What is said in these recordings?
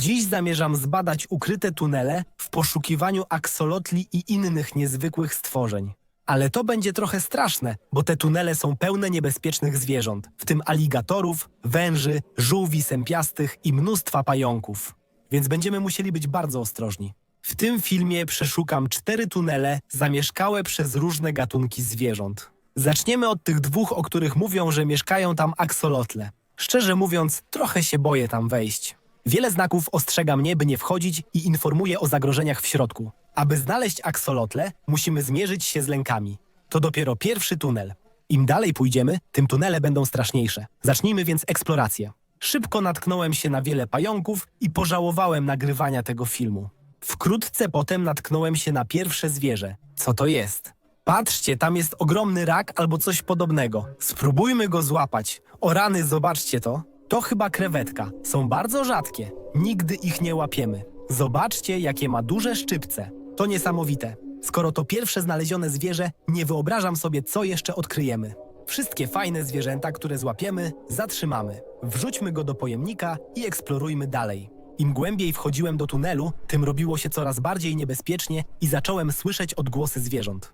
Dziś zamierzam zbadać ukryte tunele w poszukiwaniu aksolotli i innych niezwykłych stworzeń. Ale to będzie trochę straszne, bo te tunele są pełne niebezpiecznych zwierząt, w tym aligatorów, węży, żółwi sępiastych i mnóstwa pająków. Więc będziemy musieli być bardzo ostrożni. W tym filmie przeszukam cztery tunele zamieszkałe przez różne gatunki zwierząt. Zaczniemy od tych dwóch, o których mówią, że mieszkają tam aksolotle. Szczerze mówiąc, trochę się boję tam wejść. Wiele znaków ostrzega mnie, by nie wchodzić i informuje o zagrożeniach w środku. Aby znaleźć aksolotle, musimy zmierzyć się z lękami. To dopiero pierwszy tunel. Im dalej pójdziemy, tym tunele będą straszniejsze. Zacznijmy więc eksplorację. Szybko natknąłem się na wiele pająków i pożałowałem nagrywania tego filmu. Wkrótce potem natknąłem się na pierwsze zwierzę. Co to jest? Patrzcie, tam jest ogromny rak albo coś podobnego. Spróbujmy go złapać. O rany, zobaczcie to. To chyba krewetka. Są bardzo rzadkie. Nigdy ich nie łapiemy. Zobaczcie, jakie ma duże szczypce. To niesamowite. Skoro to pierwsze znalezione zwierzę, nie wyobrażam sobie, co jeszcze odkryjemy. Wszystkie fajne zwierzęta, które złapiemy, zatrzymamy. Wrzućmy go do pojemnika i eksplorujmy dalej. Im głębiej wchodziłem do tunelu, tym robiło się coraz bardziej niebezpiecznie i zacząłem słyszeć odgłosy zwierząt.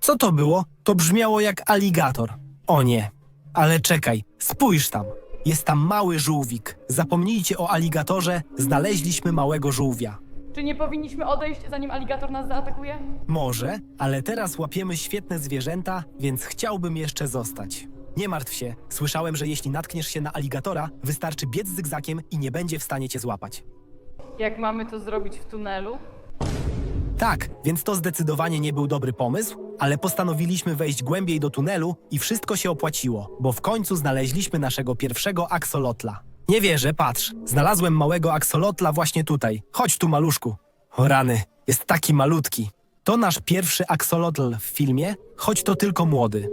Co to było? To brzmiało jak aligator. O nie. Ale czekaj, spójrz tam. Jest tam mały żółwik. Zapomnijcie o aligatorze, znaleźliśmy małego żółwia. Czy nie powinniśmy odejść, zanim aligator nas zaatakuje? Może, ale teraz łapiemy świetne zwierzęta, więc chciałbym jeszcze zostać. Nie martw się, słyszałem, że jeśli natkniesz się na aligatora, wystarczy biec zygzakiem i nie będzie w stanie cię złapać. Jak mamy to zrobić w tunelu? Tak, więc to zdecydowanie nie był dobry pomysł, ale postanowiliśmy wejść głębiej do tunelu i wszystko się opłaciło, bo w końcu znaleźliśmy naszego pierwszego aksolotla. Nie wierzę, patrz, znalazłem małego aksolotla właśnie tutaj. Chodź tu, maluszku. O rany, jest taki malutki. To nasz pierwszy aksolotl w filmie, choć to tylko młody.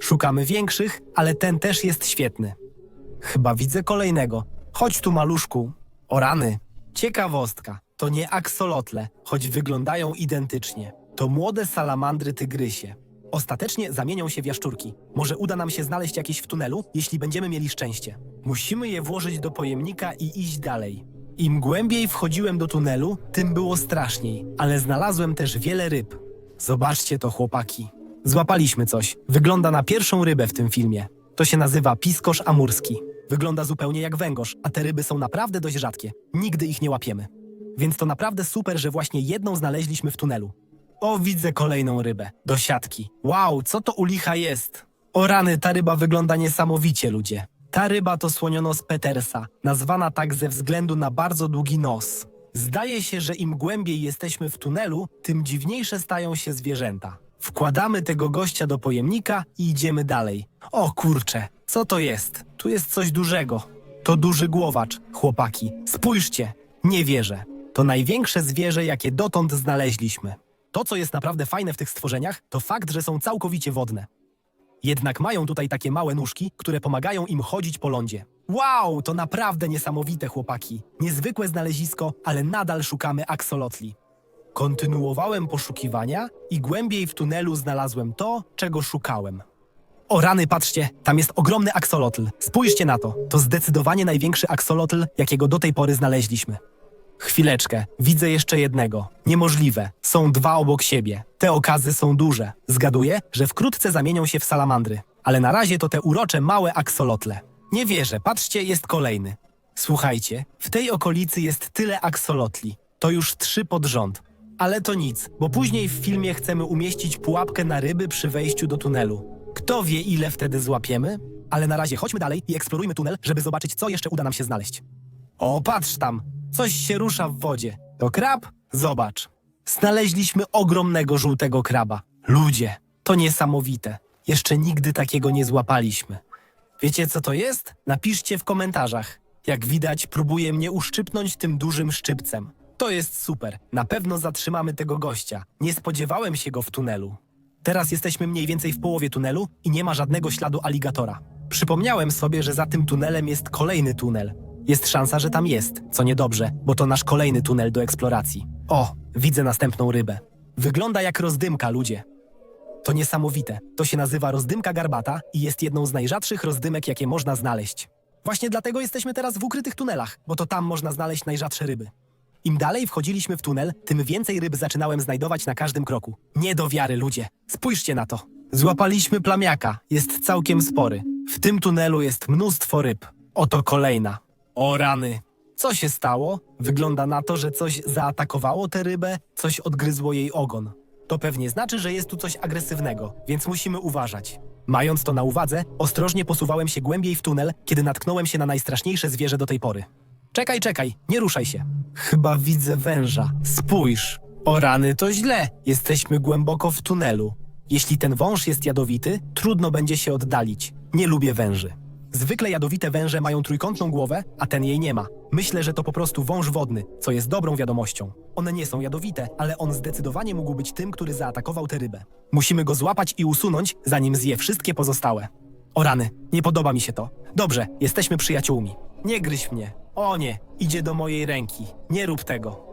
Szukamy większych, ale ten też jest świetny. Chyba widzę kolejnego. Chodź tu, maluszku. O rany. Ciekawostka. To nie aksolotle, choć wyglądają identycznie. To młode salamandry tygrysie. Ostatecznie zamienią się w jaszczurki. Może uda nam się znaleźć jakieś w tunelu, jeśli będziemy mieli szczęście. Musimy je włożyć do pojemnika i iść dalej. Im głębiej wchodziłem do tunelu, tym było straszniej, ale znalazłem też wiele ryb. Zobaczcie to, chłopaki. Złapaliśmy coś. Wygląda na pierwszą rybę w tym filmie. To się nazywa piskosz amurski. Wygląda zupełnie jak węgorz, a te ryby są naprawdę dość rzadkie. Nigdy ich nie łapiemy. Więc to naprawdę super, że właśnie jedną znaleźliśmy w tunelu. O, widzę kolejną rybę. Do siatki. Wow, co to u licha jest? O rany, ta ryba wygląda niesamowicie, ludzie. Ta ryba to słonionos petersa, nazwana tak ze względu na bardzo długi nos. Zdaje się, że im głębiej jesteśmy w tunelu, tym dziwniejsze stają się zwierzęta. Wkładamy tego gościa do pojemnika i idziemy dalej. O kurcze, co to jest? Tu jest coś dużego. To duży głowacz, chłopaki. Spójrzcie, nie wierzę. To największe zwierzę, jakie dotąd znaleźliśmy. To, co jest naprawdę fajne w tych stworzeniach, to fakt, że są całkowicie wodne. Jednak mają tutaj takie małe nóżki, które pomagają im chodzić po lądzie. Wow, to naprawdę niesamowite, chłopaki. Niezwykłe znalezisko, ale nadal szukamy aksolotli. Kontynuowałem poszukiwania i głębiej w tunelu znalazłem to, czego szukałem. O rany, patrzcie, tam jest ogromny aksolotl. Spójrzcie na to. To zdecydowanie największy aksolotl, jakiego do tej pory znaleźliśmy. Chwileczkę, widzę jeszcze jednego. Niemożliwe. Są dwa obok siebie. Te okazy są duże. Zgaduję, że wkrótce zamienią się w salamandry. Ale na razie to te urocze małe aksolotle. Nie wierzę, patrzcie, jest kolejny. Słuchajcie, w tej okolicy jest tyle aksolotli. To już trzy pod rząd. Ale to nic, bo później w filmie chcemy umieścić pułapkę na ryby przy wejściu do tunelu. Kto wie, ile wtedy złapiemy? Ale na razie chodźmy dalej i eksplorujmy tunel, żeby zobaczyć, co jeszcze uda nam się znaleźć. O, patrz tam! Coś się rusza w wodzie. To krab? Zobacz. Znaleźliśmy ogromnego żółtego kraba. Ludzie, to niesamowite. Jeszcze nigdy takiego nie złapaliśmy. Wiecie, co to jest? Napiszcie w komentarzach. Jak widać, próbuje mnie uszczypnąć tym dużym szczypcem. To jest super. Na pewno zatrzymamy tego gościa. Nie spodziewałem się go w tunelu. Teraz jesteśmy mniej więcej w połowie tunelu i nie ma żadnego śladu aligatora. Przypomniałem sobie, że za tym tunelem jest kolejny tunel. Jest szansa, że tam jest, co niedobrze, bo to nasz kolejny tunel do eksploracji. O, widzę następną rybę. Wygląda jak rozdymka, ludzie. To niesamowite. To się nazywa rozdymka garbata i jest jedną z najrzadszych rozdymek, jakie można znaleźć. Właśnie dlatego jesteśmy teraz w ukrytych tunelach, bo to tam można znaleźć najrzadsze ryby. Im dalej wchodziliśmy w tunel, tym więcej ryb zaczynałem znajdować na każdym kroku. Nie do wiary, ludzie. Spójrzcie na to. Złapaliśmy plamiaka. Jest całkiem spory. W tym tunelu jest mnóstwo ryb. Oto kolejna. O rany. Co się stało? Wygląda na to, że coś zaatakowało tę rybę, coś odgryzło jej ogon. To pewnie znaczy, że jest tu coś agresywnego, więc musimy uważać. Mając to na uwadze, ostrożnie posuwałem się głębiej w tunel, kiedy natknąłem się na najstraszniejsze zwierzę do tej pory. Czekaj, czekaj, nie ruszaj się. Chyba widzę węża. Spójrz. O rany, to źle. Jesteśmy głęboko w tunelu. Jeśli ten wąż jest jadowity, trudno będzie się oddalić. Nie lubię węży. Zwykle jadowite węże mają trójkątną głowę, a ten jej nie ma. Myślę, że to po prostu wąż wodny, co jest dobrą wiadomością. One nie są jadowite, ale on zdecydowanie mógł być tym, który zaatakował tę rybę. Musimy go złapać i usunąć, zanim zje wszystkie pozostałe. O rany, nie podoba mi się to. Dobrze, jesteśmy przyjaciółmi. Nie gryź mnie. O nie, idzie do mojej ręki. Nie rób tego.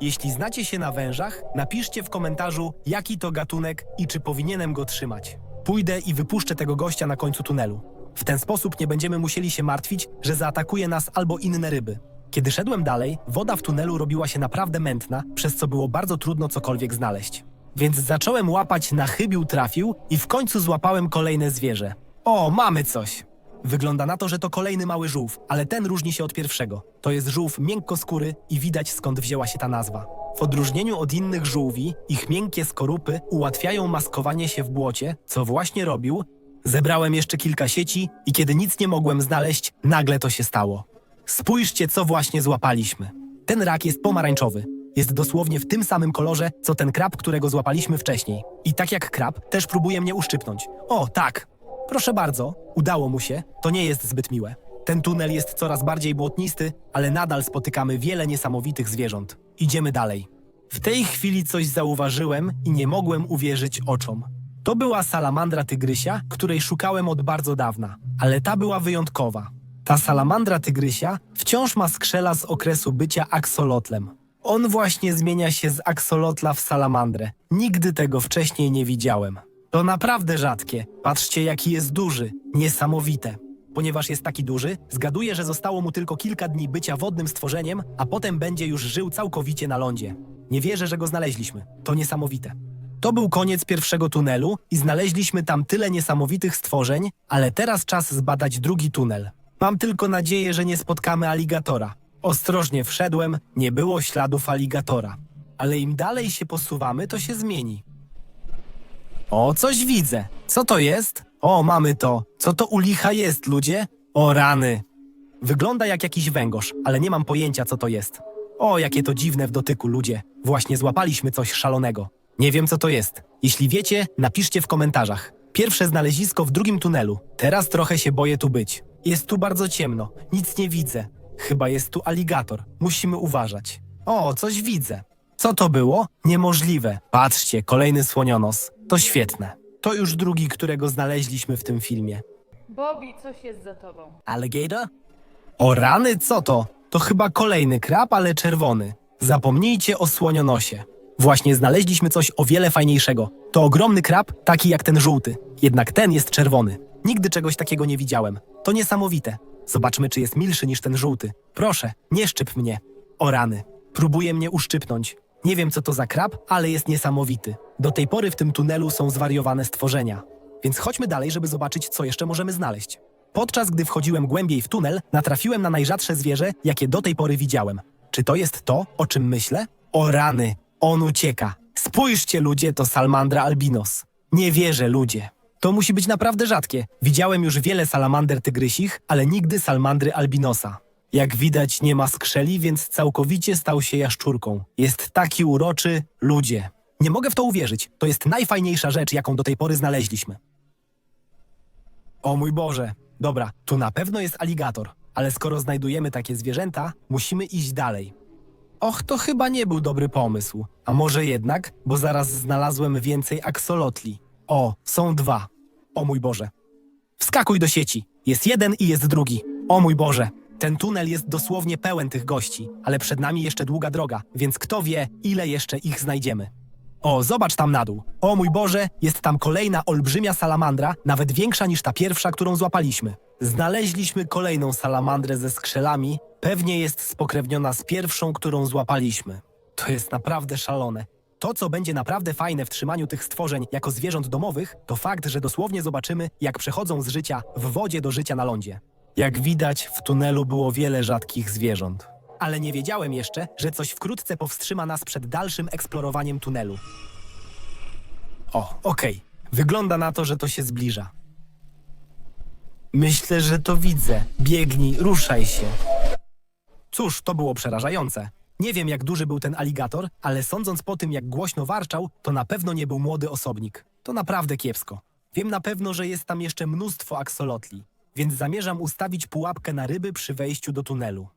Jeśli znacie się na wężach, napiszcie w komentarzu, jaki to gatunek i czy powinienem go trzymać. Pójdę i wypuszczę tego gościa na końcu tunelu. W ten sposób nie będziemy musieli się martwić, że zaatakuje nas albo inne ryby. Kiedy szedłem dalej, woda w tunelu robiła się naprawdę mętna, przez co było bardzo trudno cokolwiek znaleźć. Więc zacząłem łapać na chybił trafił i w końcu złapałem kolejne zwierzę. O, mamy coś! Wygląda na to, że to kolejny mały żółw, ale ten różni się od pierwszego. To jest żółw miękkoskóry i widać skąd wzięła się ta nazwa. W odróżnieniu od innych żółwi, ich miękkie skorupy ułatwiają maskowanie się w błocie, co właśnie robił. Zebrałem jeszcze kilka sieci i kiedy nic nie mogłem znaleźć, nagle to się stało. Spójrzcie, co właśnie złapaliśmy. Ten rak jest pomarańczowy. Jest dosłownie w tym samym kolorze, co ten krab, którego złapaliśmy wcześniej. I tak jak krab, też próbuje mnie uszczypnąć. O, tak! Proszę bardzo, udało mu się. To nie jest zbyt miłe. Ten tunel jest coraz bardziej błotnisty, ale nadal spotykamy wiele niesamowitych zwierząt. Idziemy dalej. W tej chwili coś zauważyłem i nie mogłem uwierzyć oczom. To była salamandra tygrysia, której szukałem od bardzo dawna, ale ta była wyjątkowa. Ta salamandra tygrysia wciąż ma skrzela z okresu bycia aksolotlem. On właśnie zmienia się z aksolotla w salamandrę. Nigdy tego wcześniej nie widziałem. To naprawdę rzadkie. Patrzcie, jaki jest duży. Niesamowite. Ponieważ jest taki duży, zgaduję, że zostało mu tylko kilka dni bycia wodnym stworzeniem, a potem będzie już żył całkowicie na lądzie. Nie wierzę, że go znaleźliśmy. To niesamowite. To był koniec pierwszego tunelu i znaleźliśmy tam tyle niesamowitych stworzeń, ale teraz czas zbadać drugi tunel. Mam tylko nadzieję, że nie spotkamy aligatora. Ostrożnie wszedłem, nie było śladów aligatora. Ale im dalej się posuwamy, to się zmieni. O, coś widzę. Co to jest? O, mamy to. Co to u licha jest, ludzie? O, rany. Wygląda jak jakiś węgorz, ale nie mam pojęcia, co to jest. O, jakie to dziwne w dotyku, ludzie. Właśnie złapaliśmy coś szalonego. Nie wiem, co to jest. Jeśli wiecie, napiszcie w komentarzach. Pierwsze znalezisko w drugim tunelu. Teraz trochę się boję tu być. Jest tu bardzo ciemno. Nic nie widzę. Chyba jest tu aligator. Musimy uważać. O, coś widzę. Co to było? Niemożliwe. Patrzcie, kolejny słonionos. To świetne. To już drugi, którego znaleźliśmy w tym filmie. Bobby, coś jest za tobą. Alligator? O rany, co to? To chyba kolejny krab, ale czerwony. Zapomnijcie o słonionosie. Właśnie znaleźliśmy coś o wiele fajniejszego. To ogromny krab, taki jak ten żółty. Jednak ten jest czerwony. Nigdy czegoś takiego nie widziałem. To niesamowite. Zobaczmy, czy jest milszy niż ten żółty. Proszę, nie szczyp mnie. O rany. Próbuje mnie uszczypnąć. Nie wiem, co to za krab, ale jest niesamowity. Do tej pory w tym tunelu są zwariowane stworzenia. Więc chodźmy dalej, żeby zobaczyć, co jeszcze możemy znaleźć. Podczas gdy wchodziłem głębiej w tunel, natrafiłem na najrzadsze zwierzę, jakie do tej pory widziałem. Czy to jest to, o czym myślę? O rany! On ucieka. Spójrzcie, ludzie, to salamandra albinos. Nie wierzę, ludzie. To musi być naprawdę rzadkie. Widziałem już wiele salamander tygrysich, ale nigdy salamandry albinosa. Jak widać, nie ma skrzeli, więc całkowicie stał się jaszczurką. Jest taki uroczy, ludzie. Nie mogę w to uwierzyć. To jest najfajniejsza rzecz, jaką do tej pory znaleźliśmy. O mój Boże. Dobra, tu na pewno jest aligator, ale skoro znajdujemy takie zwierzęta, musimy iść dalej. Och, to chyba nie był dobry pomysł. A może jednak, bo zaraz znalazłem więcej aksolotli. O, są dwa. O mój Boże. Wskakuj do sieci. Jest jeden i jest drugi. O mój Boże. Ten tunel jest dosłownie pełen tych gości, ale przed nami jeszcze długa droga, więc kto wie, ile jeszcze ich znajdziemy. O, zobacz tam na dół. O mój Boże, jest tam kolejna olbrzymia salamandra, nawet większa niż ta pierwsza, którą złapaliśmy. Znaleźliśmy kolejną salamandrę ze skrzelami. Pewnie jest spokrewniona z pierwszą, którą złapaliśmy. To jest naprawdę szalone. To, co będzie naprawdę fajne w trzymaniu tych stworzeń jako zwierząt domowych, to fakt, że dosłownie zobaczymy, jak przechodzą z życia w wodzie do życia na lądzie. Jak widać, w tunelu było wiele rzadkich zwierząt. Ale nie wiedziałem jeszcze, że coś wkrótce powstrzyma nas przed dalszym eksplorowaniem tunelu. O, okej. Wygląda na to, że to się zbliża. Myślę, że to widzę. Biegnij, ruszaj się. Cóż, to było przerażające. Nie wiem, jak duży był ten aligator, ale sądząc po tym, jak głośno warczał, to na pewno nie był młody osobnik. To naprawdę kiepsko. Wiem na pewno, że jest tam jeszcze mnóstwo aksolotli, więc zamierzam ustawić pułapkę na ryby przy wejściu do tunelu.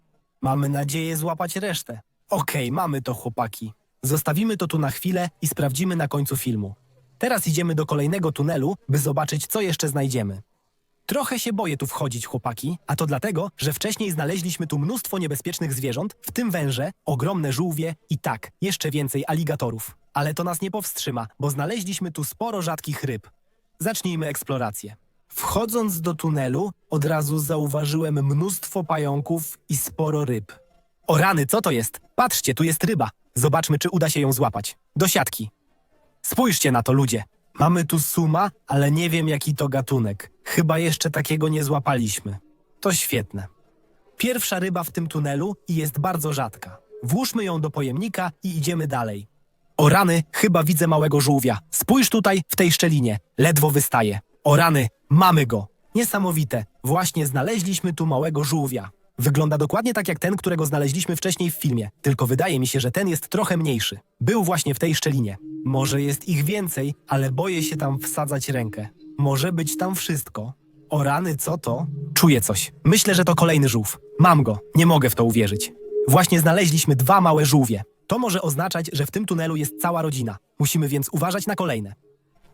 Mamy nadzieję złapać resztę. Okej, mamy to, chłopaki. Zostawimy to tu na chwilę i sprawdzimy na końcu filmu. Teraz idziemy do kolejnego tunelu, by zobaczyć, co jeszcze znajdziemy. Trochę się boję tu wchodzić, chłopaki, a to dlatego, że wcześniej znaleźliśmy tu mnóstwo niebezpiecznych zwierząt, w tym węże, ogromne żółwie i tak, jeszcze więcej aligatorów. Ale to nas nie powstrzyma, bo znaleźliśmy tu sporo rzadkich ryb. Zacznijmy eksplorację. Wchodząc do tunelu, od razu zauważyłem mnóstwo pająków i sporo ryb. O rany, co to jest? Patrzcie, tu jest ryba. Zobaczmy, czy uda się ją złapać. Do siatki. Spójrzcie na to, ludzie. Mamy tu suma, ale nie wiem jaki to gatunek. Chyba jeszcze takiego nie złapaliśmy. To świetne. Pierwsza ryba w tym tunelu i jest bardzo rzadka. Włóżmy ją do pojemnika i idziemy dalej. O rany, chyba widzę małego żółwia. Spójrz tutaj, w tej szczelinie. Ledwo wystaje. O rany, mamy go. Niesamowite. Właśnie znaleźliśmy tu małego żółwia. Wygląda dokładnie tak jak ten, którego znaleźliśmy wcześniej w filmie, tylko wydaje mi się, że ten jest trochę mniejszy. Był właśnie w tej szczelinie. Może jest ich więcej, ale boję się tam wsadzać rękę. Może być tam wszystko. O rany, co to? Czuję coś. Myślę, że to kolejny żółw. Mam go. Nie mogę w to uwierzyć. Właśnie znaleźliśmy dwa małe żółwie. To może oznaczać, że w tym tunelu jest cała rodzina. Musimy więc uważać na kolejne.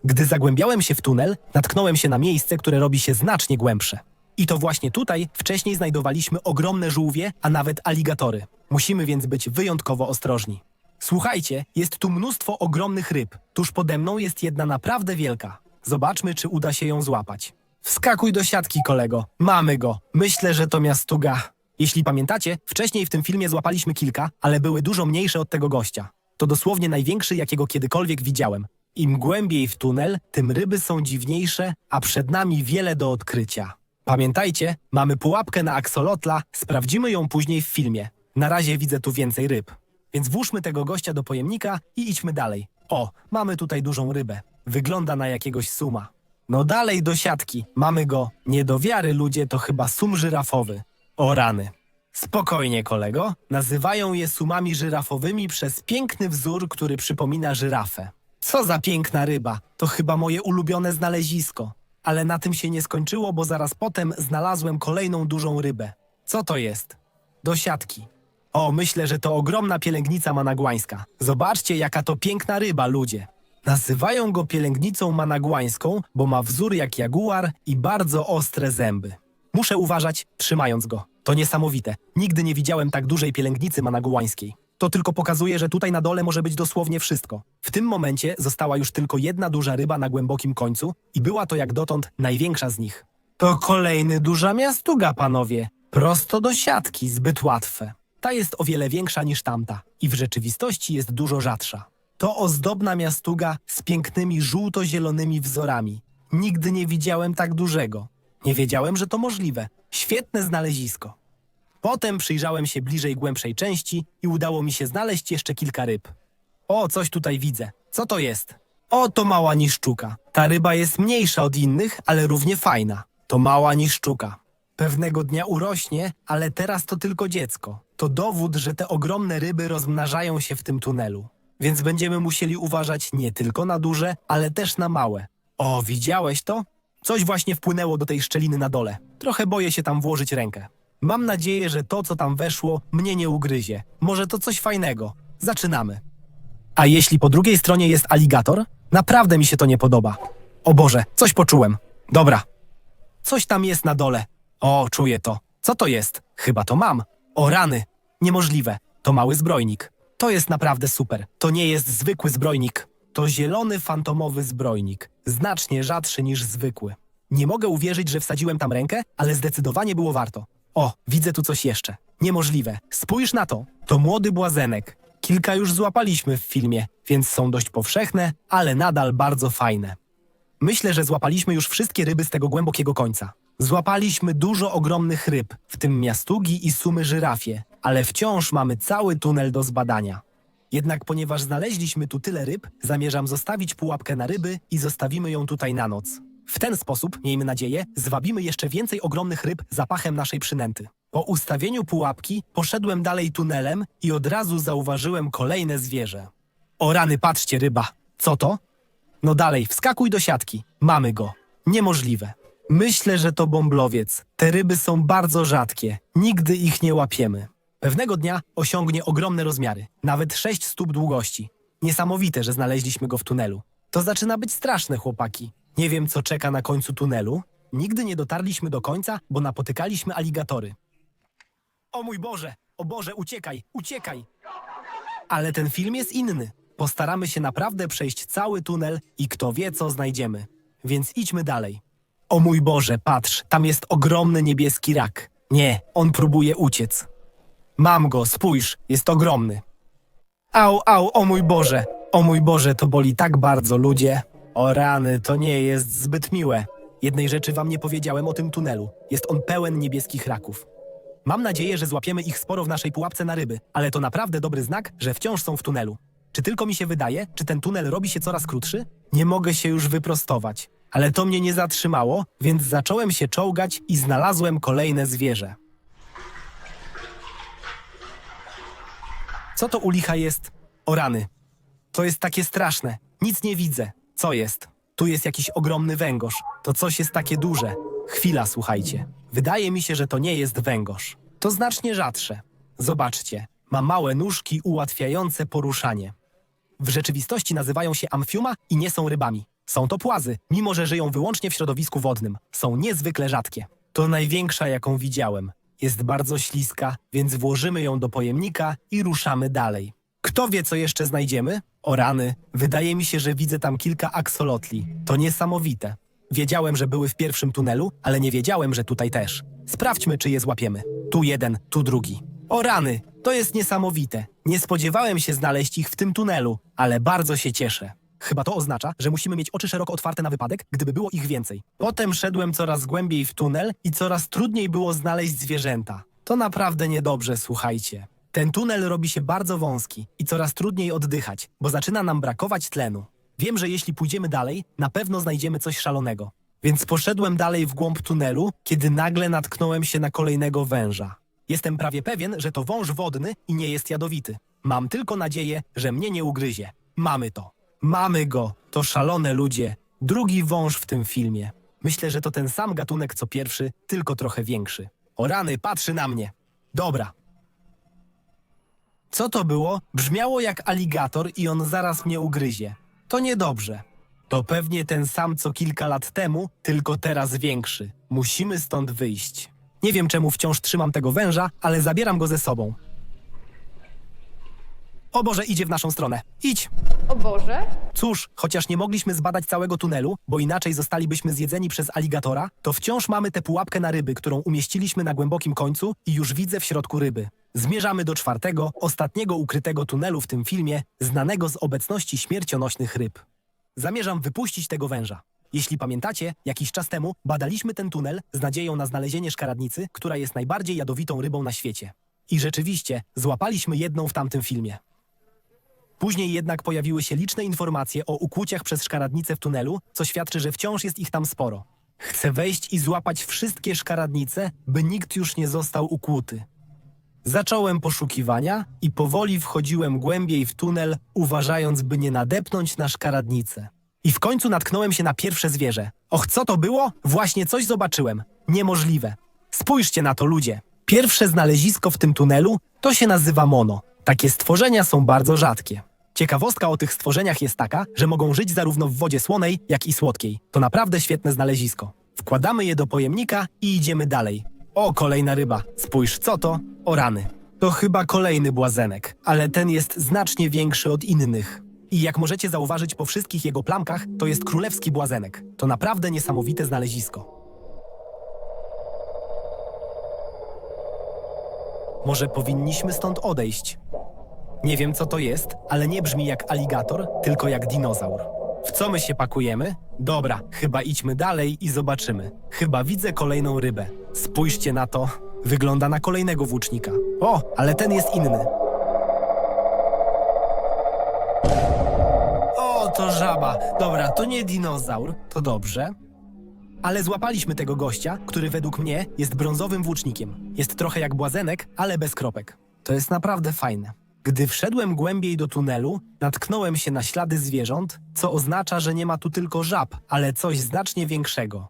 Gdy zagłębiałem się w tunel, natknąłem się na miejsce, które robi się znacznie głębsze. I to właśnie tutaj wcześniej znajdowaliśmy ogromne żółwie, a nawet aligatory. Musimy więc być wyjątkowo ostrożni. Słuchajcie, jest tu mnóstwo ogromnych ryb. Tuż pode mną jest jedna naprawdę wielka. Zobaczmy, czy uda się ją złapać. Wskakuj do siatki, kolego. Mamy go. Myślę, że to miastuga. Jeśli pamiętacie, wcześniej w tym filmie złapaliśmy kilka, ale były dużo mniejsze od tego gościa. To dosłownie największy, jakiego kiedykolwiek widziałem. Im głębiej w tunel, tym ryby są dziwniejsze, a przed nami wiele do odkrycia. Pamiętajcie, mamy pułapkę na aksolotla, sprawdzimy ją później w filmie. Na razie widzę tu więcej ryb. Więc włóżmy tego gościa do pojemnika i idźmy dalej. O, mamy tutaj dużą rybę. Wygląda na jakiegoś suma. No dalej do siatki. Mamy go. Nie do wiary, ludzie, to chyba sum żyrafowy. O rany. Spokojnie, kolego. Nazywają je sumami żyrafowymi przez piękny wzór, który przypomina żyrafę. Co za piękna ryba. To chyba moje ulubione znalezisko. Ale na tym się nie skończyło, bo zaraz potem znalazłem kolejną dużą rybę. Co to jest? Do siatki. O, myślę, że to ogromna pielęgnica managłańska. Zobaczcie, jaka to piękna ryba, ludzie. Nazywają go pielęgnicą managłańską, bo ma wzór jak jaguar i bardzo ostre zęby. Muszę uważać, trzymając go. To niesamowite. Nigdy nie widziałem tak dużej pielęgnicy managłańskiej. To tylko pokazuje, że tutaj na dole może być dosłownie wszystko. W tym momencie została już tylko jedna duża ryba na głębokim końcu i była to jak dotąd największa z nich. To kolejny duża miastuga, panowie. Prosto do siatki, zbyt łatwe. Ta jest o wiele większa niż tamta i w rzeczywistości jest dużo rzadsza. To ozdobna miastuga z pięknymi żółto-zielonymi wzorami. Nigdy nie widziałem tak dużego. Nie wiedziałem, że to możliwe. Świetne znalezisko. Potem przyjrzałem się bliżej głębszej części i udało mi się znaleźć jeszcze kilka ryb. O, coś tutaj widzę. Co to jest? O, to mała niszczuka. Ta ryba jest mniejsza od innych, ale równie fajna. To mała niszczuka. Pewnego dnia urośnie, ale teraz to tylko dziecko. To dowód, że te ogromne ryby rozmnażają się w tym tunelu. Więc będziemy musieli uważać nie tylko na duże, ale też na małe. O, widziałeś to? Coś właśnie wpłynęło do tej szczeliny na dole. Trochę boję się tam włożyć rękę. Mam nadzieję, że to, co tam weszło, mnie nie ugryzie. Może to coś fajnego. Zaczynamy. A jeśli po drugiej stronie jest aligator? Naprawdę mi się to nie podoba. O Boże, coś poczułem. Dobra. Coś tam jest na dole. O, czuję to. Co to jest? Chyba to mam. O rany. Niemożliwe. To mały zbrojnik. To jest naprawdę super. To nie jest zwykły zbrojnik. To zielony fantomowy zbrojnik, znacznie rzadszy niż zwykły. Nie mogę uwierzyć, że wsadziłem tam rękę, ale zdecydowanie było warto. O, widzę tu coś jeszcze. Niemożliwe. Spójrz na to. To młody błazenek. Kilka już złapaliśmy w filmie, więc są dość powszechne, ale nadal bardzo fajne. Myślę, że złapaliśmy już wszystkie ryby z tego głębokiego końca. Złapaliśmy dużo ogromnych ryb, w tym miastugi i sumy żyrafie, ale wciąż mamy cały tunel do zbadania. Jednak ponieważ znaleźliśmy tu tyle ryb, zamierzam zostawić pułapkę na ryby i zostawimy ją tutaj na noc. W ten sposób, miejmy nadzieję, zwabimy jeszcze więcej ogromnych ryb zapachem naszej przynęty. Po ustawieniu pułapki poszedłem dalej tunelem i od razu zauważyłem kolejne zwierzę. O rany, patrzcie, ryba. Co to? No dalej, wskakuj do siatki. Mamy go. Niemożliwe. Myślę, że to bąblowiec. Te ryby są bardzo rzadkie. Nigdy ich nie łapiemy. Pewnego dnia osiągnie ogromne rozmiary, nawet 6 stóp długości. Niesamowite, że znaleźliśmy go w tunelu. To zaczyna być straszne, chłopaki. Nie wiem, co czeka na końcu tunelu. Nigdy nie dotarliśmy do końca, bo napotykaliśmy aligatory. O mój Boże! O Boże, uciekaj, uciekaj! Ale ten film jest inny. Postaramy się naprawdę przejść cały tunel i kto wie, co znajdziemy. Więc idźmy dalej. O mój Boże, patrz, tam jest ogromny niebieski rak. Nie, on próbuje uciec. Mam go, spójrz, jest ogromny. Au, au, o mój Boże! O mój Boże, to boli tak bardzo, ludzie. O rany, to nie jest zbyt miłe. Jednej rzeczy wam nie powiedziałem o tym tunelu. Jest on pełen niebieskich raków. Mam nadzieję, że złapiemy ich sporo w naszej pułapce na ryby, ale to naprawdę dobry znak, że wciąż są w tunelu. Czy tylko mi się wydaje, czy ten tunel robi się coraz krótszy? Nie mogę się już wyprostować. Ale to mnie nie zatrzymało, więc zacząłem się czołgać i znalazłem kolejne zwierzę. Co to u licha jest? O rany. To jest takie straszne. Nic nie widzę. Co jest? Tu jest jakiś ogromny węgorz. To coś jest takie duże. Chwila, słuchajcie. Wydaje mi się, że to nie jest węgorz. To znacznie rzadsze. Zobaczcie. Ma małe nóżki ułatwiające poruszanie. W rzeczywistości nazywają się amfiuma i nie są rybami. Są to płazy, mimo że żyją wyłącznie w środowisku wodnym. Są niezwykle rzadkie. To największa, jaką widziałem. Jest bardzo śliska, więc włożymy ją do pojemnika i ruszamy dalej. Kto wie, co jeszcze znajdziemy? O rany, wydaje mi się, że widzę tam kilka aksolotli. To niesamowite. Wiedziałem, że były w pierwszym tunelu, ale nie wiedziałem, że tutaj też. Sprawdźmy, czy je złapiemy. Tu jeden, tu drugi. O rany, to jest niesamowite. Nie spodziewałem się znaleźć ich w tym tunelu, ale bardzo się cieszę. Chyba to oznacza, że musimy mieć oczy szeroko otwarte na wypadek, gdyby było ich więcej. Potem szedłem coraz głębiej w tunel i coraz trudniej było znaleźć zwierzęta. To naprawdę niedobrze, słuchajcie. Ten tunel robi się bardzo wąski i coraz trudniej oddychać, bo zaczyna nam brakować tlenu. Wiem, że jeśli pójdziemy dalej, na pewno znajdziemy coś szalonego. Więc poszedłem dalej w głąb tunelu, kiedy nagle natknąłem się na kolejnego węża. Jestem prawie pewien, że to wąż wodny i nie jest jadowity. Mam tylko nadzieję, że mnie nie ugryzie. Mamy to. Mamy go. To szalone ludzie. Drugi wąż w tym filmie. Myślę, że to ten sam gatunek co pierwszy, tylko trochę większy. O rany, patrzy na mnie. Dobra. Co to było? Brzmiało jak aligator i on zaraz mnie ugryzie. To niedobrze. To pewnie ten sam co kilka lat temu, tylko teraz większy. Musimy stąd wyjść. Nie wiem czemu wciąż trzymam tego węża, ale zabieram go ze sobą. O Boże, idzie w naszą stronę. Idź! O Boże? Cóż, chociaż nie mogliśmy zbadać całego tunelu, bo inaczej zostalibyśmy zjedzeni przez aligatora, to wciąż mamy tę pułapkę na ryby, którą umieściliśmy na głębokim końcu i już widzę w środku ryby. Zmierzamy do czwartego, ostatniego ukrytego tunelu w tym filmie, znanego z obecności śmiercionośnych ryb. Zamierzam wypuścić tego węża. Jeśli pamiętacie, jakiś czas temu badaliśmy ten tunel z nadzieją na znalezienie szkaradnicy, która jest najbardziej jadowitą rybą na świecie. I rzeczywiście, złapaliśmy jedną w tamtym filmie. Później jednak pojawiły się liczne informacje o ukłuciach przez szkaradnice w tunelu, co świadczy, że wciąż jest ich tam sporo. Chcę wejść i złapać wszystkie szkaradnice, by nikt już nie został ukłuty. Zacząłem poszukiwania i powoli wchodziłem głębiej w tunel, uważając, by nie nadepnąć na szkaradnicę. I w końcu natknąłem się na pierwsze zwierzę. Och, co to było? Właśnie coś zobaczyłem. Niemożliwe. Spójrzcie na to, ludzie. Pierwsze znalezisko w tym tunelu to się nazywa mono. Takie stworzenia są bardzo rzadkie. Ciekawostka o tych stworzeniach jest taka, że mogą żyć zarówno w wodzie słonej, jak i słodkiej. To naprawdę świetne znalezisko. Wkładamy je do pojemnika i idziemy dalej. O, kolejna ryba. Spójrz, co to? O rany. To chyba kolejny błazenek, ale ten jest znacznie większy od innych. I jak możecie zauważyć po wszystkich jego plamkach, to jest królewski błazenek. To naprawdę niesamowite znalezisko. Może powinniśmy stąd odejść? Nie wiem co to jest, ale nie brzmi jak aligator, tylko jak dinozaur. W co my się pakujemy? Dobra, chyba idźmy dalej i zobaczymy. Chyba widzę kolejną rybę. Spójrzcie na to. Wygląda na kolejnego włócznika. O, ale ten jest inny. O, to żaba. Dobra, to nie dinozaur. To dobrze. Ale złapaliśmy tego gościa, który według mnie jest brązowym włócznikiem. Jest trochę jak błazenek, ale bez kropek. To jest naprawdę fajne. Gdy wszedłem głębiej do tunelu, natknąłem się na ślady zwierząt, co oznacza, że nie ma tu tylko żab, ale coś znacznie większego.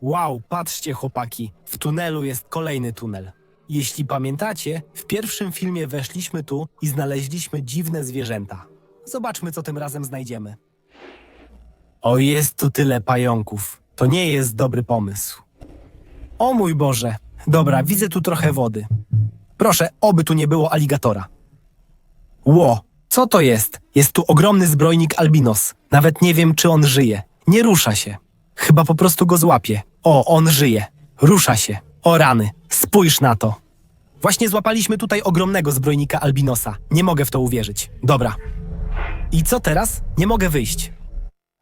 Wow, patrzcie chłopaki, w tunelu jest kolejny tunel. Jeśli pamiętacie, w pierwszym filmie weszliśmy tu i znaleźliśmy dziwne zwierzęta. Zobaczmy, co tym razem znajdziemy. O, jest tu tyle pająków. To nie jest dobry pomysł. O mój Boże. Dobra, widzę tu trochę wody. Proszę, oby tu nie było aligatora. Ło, co to jest? Jest tu ogromny zbrojnik albinos. Nawet nie wiem, czy on żyje. Nie rusza się. Chyba po prostu go złapię. O, on żyje. Rusza się. O rany, spójrz na to. Właśnie złapaliśmy tutaj ogromnego zbrojnika albinosa. Nie mogę w to uwierzyć. Dobra. I co teraz? Nie mogę wyjść.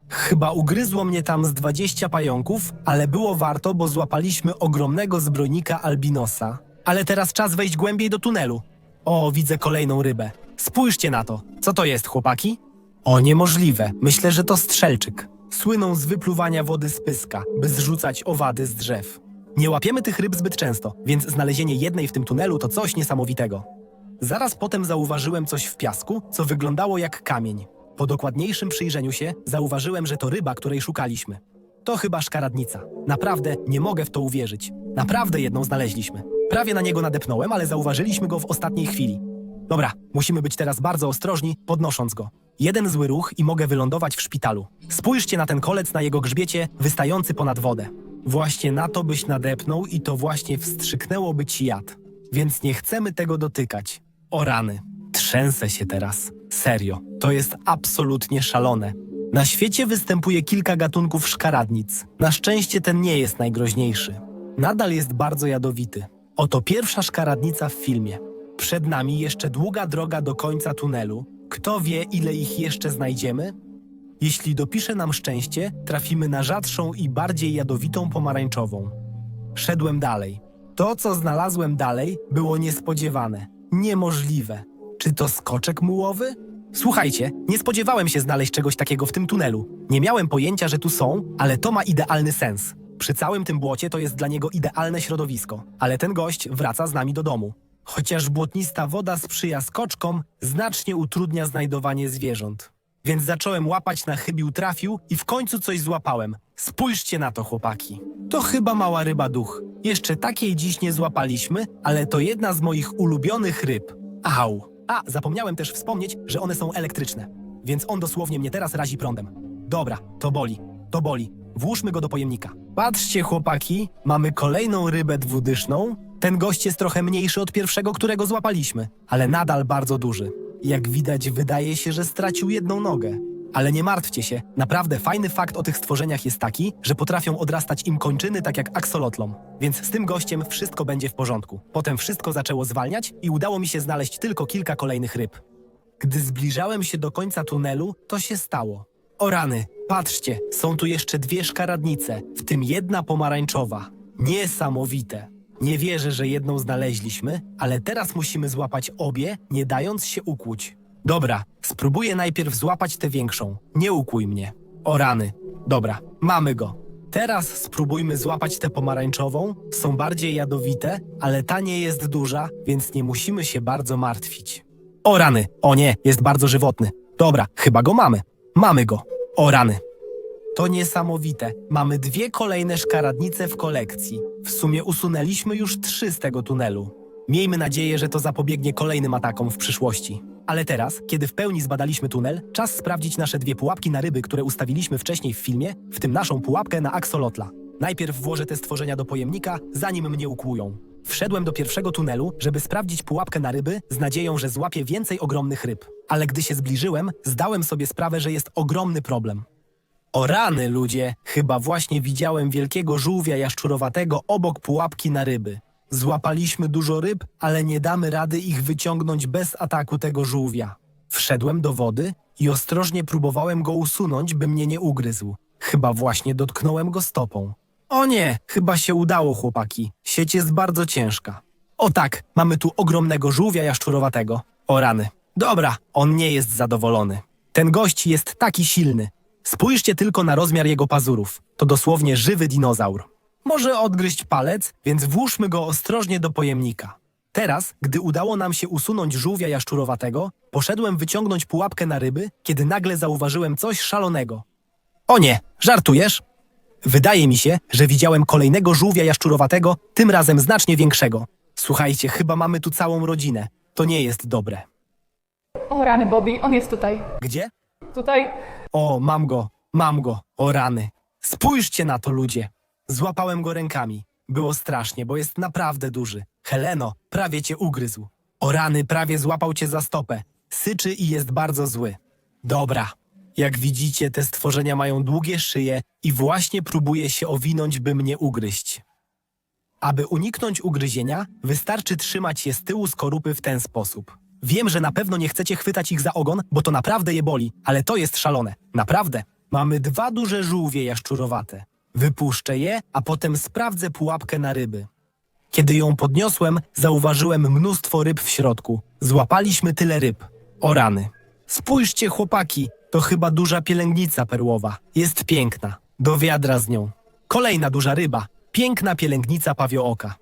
Chyba ugryzło mnie tam z 20 pająków, ale było warto, bo złapaliśmy ogromnego zbrojnika albinosa. Ale teraz czas wejść głębiej do tunelu. O, widzę kolejną rybę. Spójrzcie na to. Co to jest, chłopaki? O, niemożliwe. Myślę, że to strzelczyk. Słyną z wypluwania wody z pyska, by zrzucać owady z drzew. Nie łapiemy tych ryb zbyt często, więc znalezienie jednej w tym tunelu to coś niesamowitego. Zaraz potem zauważyłem coś w piasku, co wyglądało jak kamień. Po dokładniejszym przyjrzeniu się zauważyłem, że to ryba, której szukaliśmy. To chyba szkaradnica. Naprawdę nie mogę w to uwierzyć. Naprawdę jedną znaleźliśmy. Prawie na niego nadepnąłem, ale zauważyliśmy go w ostatniej chwili. Dobra, musimy być teraz bardzo ostrożni, podnosząc go. Jeden zły ruch i mogę wylądować w szpitalu. Spójrzcie na ten kolec na jego grzbiecie, wystający ponad wodę. Właśnie na to byś nadepnął i to właśnie wstrzyknęłoby ci jad. Więc nie chcemy tego dotykać. O rany. Trzęsę się teraz. Serio. To jest absolutnie szalone. Na świecie występuje kilka gatunków szkaradnic. Na szczęście ten nie jest najgroźniejszy. Nadal jest bardzo jadowity. Oto pierwsza szkaradnica w filmie. Przed nami jeszcze długa droga do końca tunelu. Kto wie, ile ich jeszcze znajdziemy? Jeśli dopisze nam szczęście, trafimy na rzadszą i bardziej jadowitą pomarańczową. Szedłem dalej. To, co znalazłem dalej, było niespodziewane. Niemożliwe. Czy to skoczek mułowy? Słuchajcie, nie spodziewałem się znaleźć czegoś takiego w tym tunelu. Nie miałem pojęcia, że tu są, ale to ma idealny sens. Przy całym tym błocie to jest dla niego idealne środowisko, ale ten gość wraca z nami do domu. Chociaż błotnista woda sprzyja skoczkom, znacznie utrudnia znajdowanie zwierząt. Więc zacząłem łapać na chybił trafił i w końcu coś złapałem. Spójrzcie na to, chłopaki. To chyba mała ryba duch. Jeszcze takiej dziś nie złapaliśmy, ale to jedna z moich ulubionych ryb. Au! A, zapomniałem też wspomnieć, że one są elektryczne. Więc on dosłownie mnie teraz razi prądem. Dobra, to boli. To boli. Włóżmy go do pojemnika. Patrzcie, chłopaki, mamy kolejną rybę dwudyszną. Ten gość jest trochę mniejszy od pierwszego, którego złapaliśmy, ale nadal bardzo duży. Jak widać, wydaje się, że stracił jedną nogę. Ale nie martwcie się, naprawdę fajny fakt o tych stworzeniach jest taki, że potrafią odrastać im kończyny tak jak aksolotlom. Więc z tym gościem wszystko będzie w porządku. Potem wszystko zaczęło zwalniać i udało mi się znaleźć tylko kilka kolejnych ryb. Gdy zbliżałem się do końca tunelu, to się stało. O rany, patrzcie, są tu jeszcze dwie szkaradnice, w tym jedna pomarańczowa. Niesamowite. Nie wierzę, że jedną znaleźliśmy, ale teraz musimy złapać obie, nie dając się ukłuć. Dobra, spróbuję najpierw złapać tę większą. Nie ukłuj mnie. O rany. Dobra, mamy go. Teraz spróbujmy złapać tę pomarańczową. Są bardziej jadowite, ale ta nie jest duża, więc nie musimy się bardzo martwić. O rany! O nie, jest bardzo żywotny. Dobra, chyba go mamy. Mamy go. O rany. To niesamowite. Mamy dwie kolejne szkaradnice w kolekcji. W sumie usunęliśmy już trzy z tego tunelu. Miejmy nadzieję, że to zapobiegnie kolejnym atakom w przyszłości. Ale teraz, kiedy w pełni zbadaliśmy tunel, czas sprawdzić nasze dwie pułapki na ryby, które ustawiliśmy wcześniej w filmie, w tym naszą pułapkę na aksolotla. Najpierw włożę te stworzenia do pojemnika, zanim mnie ukłują. Wszedłem do pierwszego tunelu, żeby sprawdzić pułapkę na ryby z nadzieją, że złapię więcej ogromnych ryb. Ale gdy się zbliżyłem, zdałem sobie sprawę, że jest ogromny problem. O rany, ludzie! Chyba właśnie widziałem wielkiego żółwia jaszczurowatego obok pułapki na ryby. Złapaliśmy dużo ryb, ale nie damy rady ich wyciągnąć bez ataku tego żółwia. Wszedłem do wody i ostrożnie próbowałem go usunąć, by mnie nie ugryzł. Chyba właśnie dotknąłem go stopą. O nie, chyba się udało, chłopaki. Sieć jest bardzo ciężka. O tak, mamy tu ogromnego żółwia jaszczurowatego. O rany. Dobra, on nie jest zadowolony. Ten gość jest taki silny. Spójrzcie tylko na rozmiar jego pazurów. To dosłownie żywy dinozaur. Może odgryźć palec, więc włóżmy go ostrożnie do pojemnika. Teraz, gdy udało nam się usunąć żółwia jaszczurowatego, poszedłem wyciągnąć pułapkę na ryby, kiedy nagle zauważyłem coś szalonego. O nie, żartujesz? Wydaje mi się, że widziałem kolejnego żółwia jaszczurowatego, tym razem znacznie większego. Słuchajcie, chyba mamy tu całą rodzinę. To nie jest dobre. O rany, Bobby, on jest tutaj. Gdzie? Tutaj. O, mam go, mam go, o rany. Spójrzcie na to, ludzie. Złapałem go rękami. Było strasznie, bo jest naprawdę duży. Heleno, prawie cię ugryzł. O rany, prawie złapał cię za stopę. Syczy i jest bardzo zły. Dobra. Jak widzicie, te stworzenia mają długie szyje i właśnie próbuje się owinąć, by mnie ugryźć. Aby uniknąć ugryzienia, wystarczy trzymać je z tyłu skorupy w ten sposób. Wiem, że na pewno nie chcecie chwytać ich za ogon, bo to naprawdę je boli, ale to jest szalone. Naprawdę. Mamy dwa duże żółwie jaszczurowate. Wypuszczę je, a potem sprawdzę pułapkę na ryby. Kiedy ją podniosłem, zauważyłem mnóstwo ryb w środku. Złapaliśmy tyle ryb. O rany. Spójrzcie, chłopaki, to chyba duża pielęgnica perłowa. Jest piękna. Do wiadra z nią. Kolejna duża ryba. Piękna pielęgnica pawiołoka.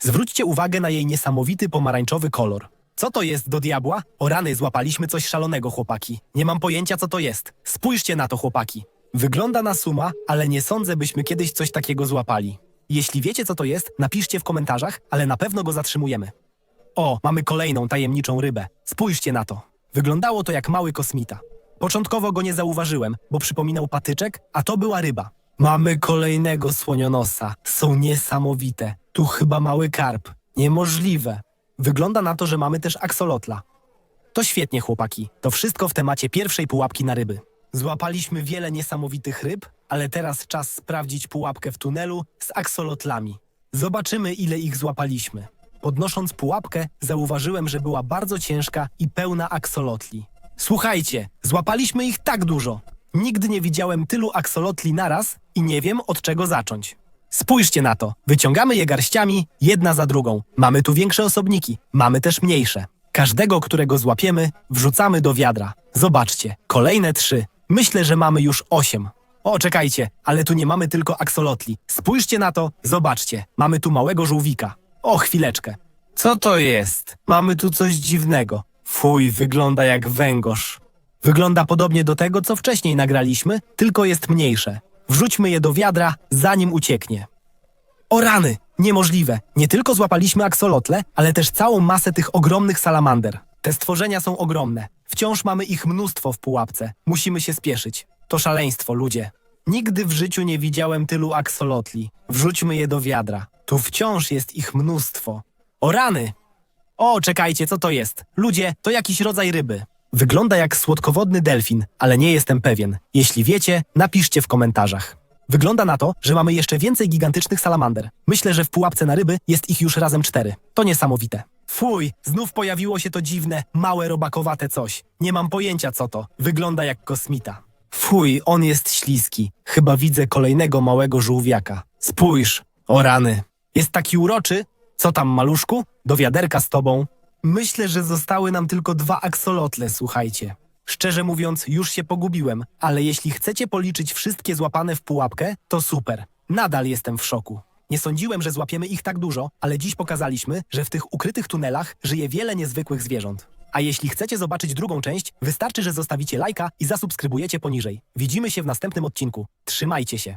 Zwróćcie uwagę na jej niesamowity pomarańczowy kolor. Co to jest do diabła? O rany, złapaliśmy coś szalonego, chłopaki. Nie mam pojęcia, co to jest. Spójrzcie na to, chłopaki. Wygląda na suma, ale nie sądzę, byśmy kiedyś coś takiego złapali. Jeśli wiecie, co to jest, napiszcie w komentarzach, ale na pewno go zatrzymujemy. O, mamy kolejną tajemniczą rybę. Spójrzcie na to. Wyglądało to jak mały kosmita. Początkowo go nie zauważyłem, bo przypominał patyczek, a to była ryba. Mamy kolejnego słonionosa. Są niesamowite. Tu chyba mały karp. Niemożliwe. Wygląda na to, że mamy też aksolotla. To świetnie, chłopaki. To wszystko w temacie pierwszej pułapki na ryby. Złapaliśmy wiele niesamowitych ryb, ale teraz czas sprawdzić pułapkę w tunelu z aksolotlami. Zobaczymy, ile ich złapaliśmy. Podnosząc pułapkę, zauważyłem, że była bardzo ciężka i pełna aksolotli. Słuchajcie, złapaliśmy ich tak dużo. Nigdy nie widziałem tylu aksolotli naraz i nie wiem, od czego zacząć. Spójrzcie na to. Wyciągamy je garściami, jedna za drugą. Mamy tu większe osobniki, mamy też mniejsze. Każdego, którego złapiemy, wrzucamy do wiadra. Zobaczcie, kolejne trzy. Myślę, że mamy już osiem. O, czekajcie, ale tu nie mamy tylko aksolotli. Spójrzcie na to, zobaczcie. Mamy tu małego żółwika. O, chwileczkę. Co to jest? Mamy tu coś dziwnego. Fuj, wygląda jak węgorz. Wygląda podobnie do tego, co wcześniej nagraliśmy, tylko jest mniejsze. Wrzućmy je do wiadra, zanim ucieknie. O rany! Niemożliwe! Nie tylko złapaliśmy aksolotle, ale też całą masę tych ogromnych salamander. Te stworzenia są ogromne. Wciąż mamy ich mnóstwo w pułapce. Musimy się spieszyć. To szaleństwo, ludzie. Nigdy w życiu nie widziałem tylu aksolotli. Wrzućmy je do wiadra. Tu wciąż jest ich mnóstwo. O rany! O, czekajcie, co to jest? Ludzie, to jakiś rodzaj ryby. Wygląda jak słodkowodny delfin, ale nie jestem pewien. Jeśli wiecie, napiszcie w komentarzach. Wygląda na to, że mamy jeszcze więcej gigantycznych salamander. Myślę, że w pułapce na ryby jest ich już razem cztery. To niesamowite. Fuj, znów pojawiło się to dziwne, małe robakowate coś. Nie mam pojęcia co to. Wygląda jak kosmita. Fuj, on jest śliski. Chyba widzę kolejnego małego żółwiaka. Spójrz, o rany. Jest taki uroczy. Co tam, maluszku? Do wiaderka z tobą. Myślę, że zostały nam tylko dwa aksolotle, słuchajcie. Szczerze mówiąc, już się pogubiłem, ale jeśli chcecie policzyć wszystkie złapane w pułapkę, to super. Nadal jestem w szoku. Nie sądziłem, że złapiemy ich tak dużo, ale dziś pokazaliśmy, że w tych ukrytych tunelach żyje wiele niezwykłych zwierząt. A jeśli chcecie zobaczyć drugą część, wystarczy, że zostawicie lajka i zasubskrybujecie poniżej. Widzimy się w następnym odcinku. Trzymajcie się.